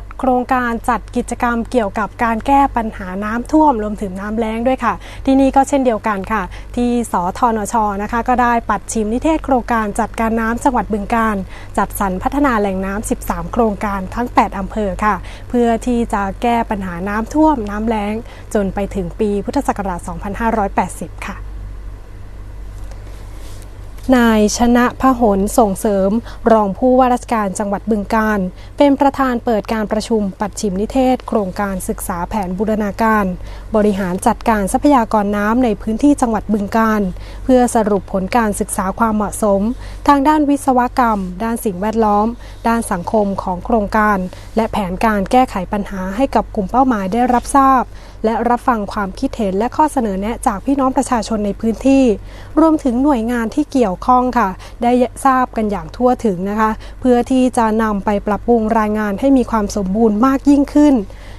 ดโครงการจัดกิจกรรมเกี่ยวกับการแก้ปัญหาน้ำท่วมรวมถึงน้ำแล้งด้วยค่ะ ที่นี่ก็เช่นเดียวกันค่ะ ที่สทนชนะคะ ก็ได้ปัดชิมนิเทศโครงการจัดการน้ำจังหวัดบึงการ จัดสรรพัฒนาแหล่งน้ำ13 โครงการทั้ง 8อำเภอค่ะ เพื่อที่จะแก้ปัญหาน้ำท่วมน้ำแล้ง จนไปถึงปีพุทธศักราช 2580 ค่ะ นายชนะพหลส่งเสริม รองผู้ว่าราชการจังหวัดบึงการ เป็นประธานเปิดการประชุมปัดชิมนิเทศ โครงการศึกษาแผนบูรณาการ บริหารจัดการทรัพยากรน้ำในพื้นที่จังหวัดบึงการ เพื่อสรุปผลการศึกษาความเหมาะสม ทางด้านวิศวกรรม ด้านสิ่งแวดล้อม ด้านสังคมของโครงการ และแผนการแก้ไขปัญหาให้กับกลุ่มเป้าหมายได้รับทราบและรับฟังความคิดเห็นและข้อเสนอแนะจากพี่น้องประชาชนในพื้นที่ รวมถึงหน่วยงานที่เกี่ยวข้องค่ะ ได้ทราบกันอย่างทั่วถึงนะคะ เพื่อที่จะนำไปปรับปรุงรายงานให้มีความสมบูรณ์มากยิ่งขึ้น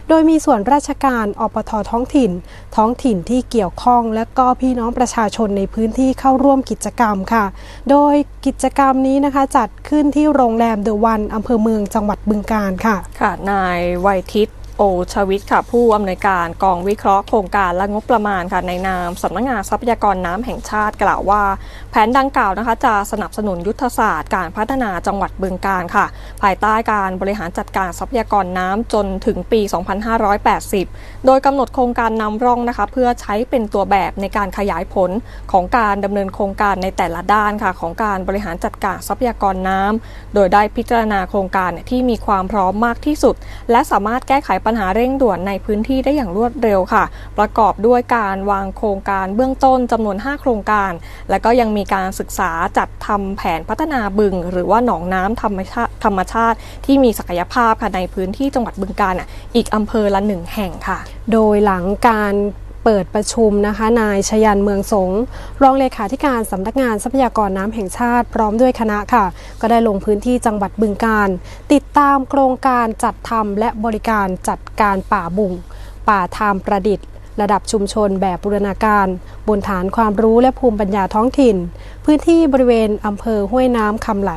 โดยมีส่วนราชการอปทท้องถิ่น ท้องถิ่นที่เกี่ยวข้อง และก็พี่น้องประชาชนในพื้นที่เข้าร่วมกิจกรรมค่ะ โดยกิจกรรมนี้นะคะจัดขึ้นที่โรงแรมเดอะวันอำเภอเมืองจังหวัดบึงการค่ะ ค่ะ นายไวยทิต โอชวิทค่ะผู้อำนวยการกองวิเคราะห์โครงการและงบประมาณค่ะในนามสำนักงานทรัพยากรน้ำแห่งชาติกล่าวว่า แผนดังกล่าวนะคะจะสนับสนุนยุทธศาสตร์การพัฒนาจังหวัดบึงการค่ะ ภายใต้การบริหารจัดการทรัพยากรน้ำจนถึงปี 2580 โดยกำหนดโครงการนำร่องนะคะ เพื่อใช้เป็นตัวแบบในการขยายผลของการดำเนินโครงการในแต่ละด้านค่ะ ของการบริหารจัดการทรัพยากรน้ำโดยได้พิจารณาโครงการที่มีความพร้อมมากที่สุด และสามารถแก้ไขปัญหาเร่งด่วนในพื้นที่ได้อย่างรวดเร็วค่ะ ประกอบด้วยการวางโครงการเบื้องต้นจำนวน 5 โครงการ และก็ยังมีการศึกษาจัดทำแผนพัฒนาบึง หรือว่าหนองน้ำธรรมชาติธรรมชาติที่มีศักยภาพค่ะในพื้นที่จังหวัดบึงกาฬอีกอำเภอละหนึ่งแห่งค่ะ โดยหลังการ เปิดประชุมนะคะ นายชยันเมืองสงรองเลขาธิการสำนักงานทรัพยากรน้ำแห่งชาติ พร้อมด้วยคณะค่ะ ก็ได้ลงพื้นที่จังหวัดบึงการ ติดตามโครงการจัดทำและบริการจัดการป่าบุงป่าทามประดิษฐ์ระดับชุมชนแบบบูรณาการ บนฐานความรู้และภูมิปัญญาท้องถิ่น พื้นที่บริเวณอำเภอห้วยน้ำคำไหล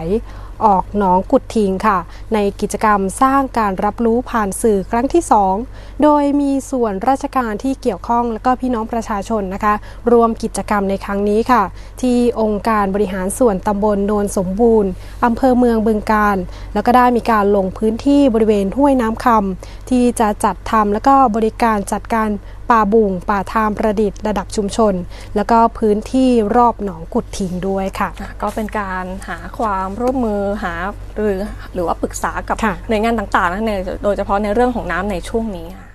ออกหนองกุดทิงค่ะ ในกิจกรรมสร้างการรับรู้ผ่านสื่อครั้งที่ 2 โดยมีส่วนราชการที่เกี่ยวข้องและก็พี่น้องประชาชนนะคะ รวมกิจกรรมในครั้งนี้ค่ะ ที่องค์การบริหารส่วนตำบลโนนสมบูรณ์อำเภอเมืองบึงการ แล้วก็ได้มีการลงพื้นที่บริเวณห้วยน้ำคำที่จะจัดทำแล้วก็บริการจัดการป่าบุงป่าทามประดิษฐ์ระดับชุมชน แล้วก็พื้นที่รอบหนองกุดทิงด้วยค่ะ ก็เป็นการหาความร่วมมือหาหรือหรือว่าปรึกษากับค่ะหน่วยงานต่างๆนะในโดยเฉพาะในเรื่องของน้ำในช่วงนี้ค่ะ